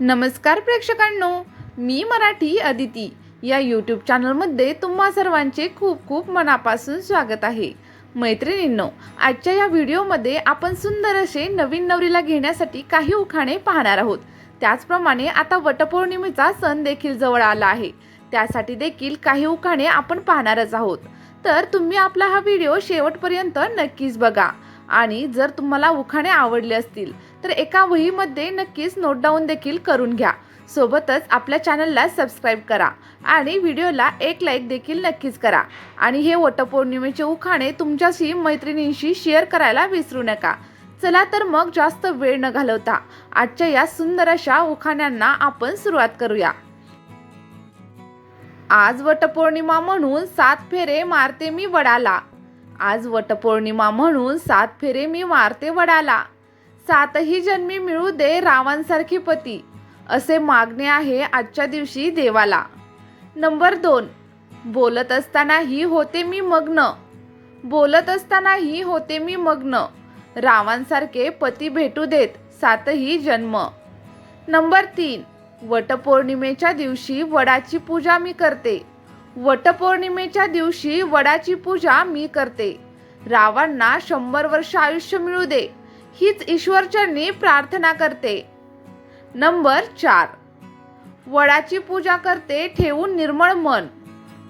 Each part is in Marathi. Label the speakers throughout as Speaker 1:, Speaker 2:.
Speaker 1: नमस्कार प्रेक्षकांनो मी मराठी अदिती. या यूट्यूब चॅनलमध्ये तुम्हा सर्वांचे खूप खूप मनापासून स्वागत आहे. मैत्रिणींनो आजच्या या व्हिडिओमध्ये आपण सुंदर असे नवीन नवरीला घेण्यासाठी काही उखाणे पाहणार आहोत. त्याचप्रमाणे आता वटपौर्णिमेचा सण देखील जवळ आला आहे. त्यासाठी देखील काही उखाणे आपण पाहणारच आहोत. तर तुम्ही आपला हा व्हिडिओ शेवटपर्यंत नक्कीच बघा. आणि जर तुम्हाला उखाणे आवडले असतील तर एका वहीमध्ये नक्कीच नोट डाऊन देखील करून घ्या. सोबतच आपल्या चॅनलला सबस्क्राईब करा आणि व्हिडिओला एक लाईक देखील नक्कीच करा. आणि हे वटपौर्णिमेचे उखाणे तुमच्याशी मैत्रिणींशी शेअर करायला विसरू नका. चला तर मग जास्त वेळ न घालवता आजच्या या सुंदर अशा उखाण्यांना आपण सुरुवात करूया. आज वटपौर्णिमा म्हणून सात फेरे मारते मी वडाला. आज वटपौर्णिमा म्हणून सात फेरे मी मारते वडाला. सातही जन्मी मिळू दे रावांसारखी पती असे मागणे आहे आजच्या दिवशी देवाला. नंबर दोन बोलत असतानाही होते मी मग्न. बोलत असतानाही होते मी मग्न. रावांसारखे पती भेटू देत सातही जन्म. नंबर तीन वटपौर्णिमेच्या दिवशी वडाची पूजा मी करते. वटपौर्णिमेच्या दिवशी वडाची पूजा मी करते. रावांना शंभर वर्ष आयुष्य मिळू दे हीच ईश्वरचरणी प्रार्थना करते. नंबर चार. वडाची पूजा करते ठेवून निर्मळ मन.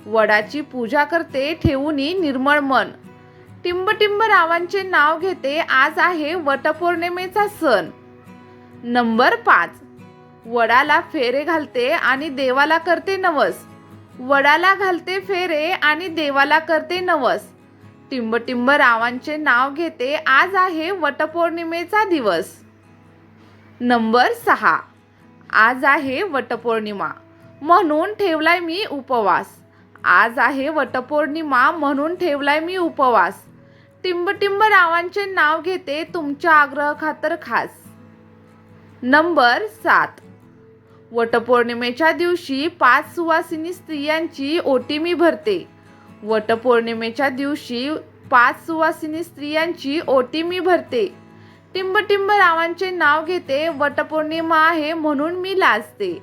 Speaker 1: वडाची पूजा करते ठेवूनी निर्मळ मन. टिंबटिंब रावांचे नाव घेते आज आहे वटपौर्णिमेचा सण. नंबर पाच. वडाला फेरे घालते आणि देवाला करते नवस. वडाला घालते फेरे आणि देवाला करते नवस. टिंबटिंब रावांचे नाव घेते. आज आहे वटपौर्णिमेचा दिवस. नंबर सहा. आज आहे वटपौर्णिमा. म्हणून ठेवलाय मी उपवास. आज आहे वटपौर्णिमा म्हणून ठेवलाय मी उपवास. टिंबटिंब रावांचे नाव घेते तुमच्या आग्रह खातर खास. नंबर सात. वटपौर्णिमेच्या दिवशी पाच सुवासिनी स्त्रियांची ओटी मी भरते. वटपौर्णिमेच्या दिवशी पाच सुवासिनी स्त्रियांची ओटी मी भरते. टिंबटिंब रावांचे नाव घेते वटपौर्णिमा आहे म्हणून मी लाजते.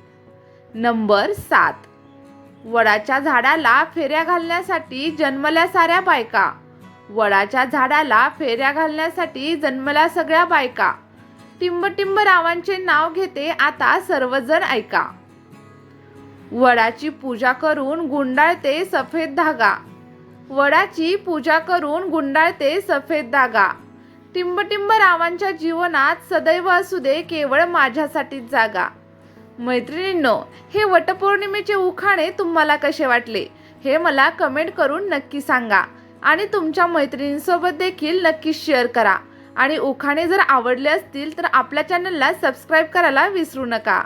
Speaker 1: नंबर सात. वडाच्या झाडाला फेऱ्या घालण्यासाठी जन्मल्या साऱ्या बायका. वडाच्या झाडाला फेऱ्या घालण्यासाठी जन्मल्या सगळ्या बायका. टिंबटिंब रावांचे नाव घेते आता सर्वजण ऐका. वडाची पूजा करून गुंडाळते सफेद धागा. वडाची पूजा करून गुंडाळते सफेद धागा. टिंबटिंब रावांच्या जीवनात सदैव असू दे केवळ माझ्यासाठीच जागा. मैत्रिणींनो हे वटपौर्णिमेचे उखाणे तुम्हाला कसे वाटले? हे मला कमेंट करून नक्की सांगा. आणि तुमच्या मैत्रिणींसोबत देखील नक्की शेअर करा. आणि उखाणे जर आवडले असतील तर आपल्या चॅनलला सबस्क्राईब करायला विसरू नका.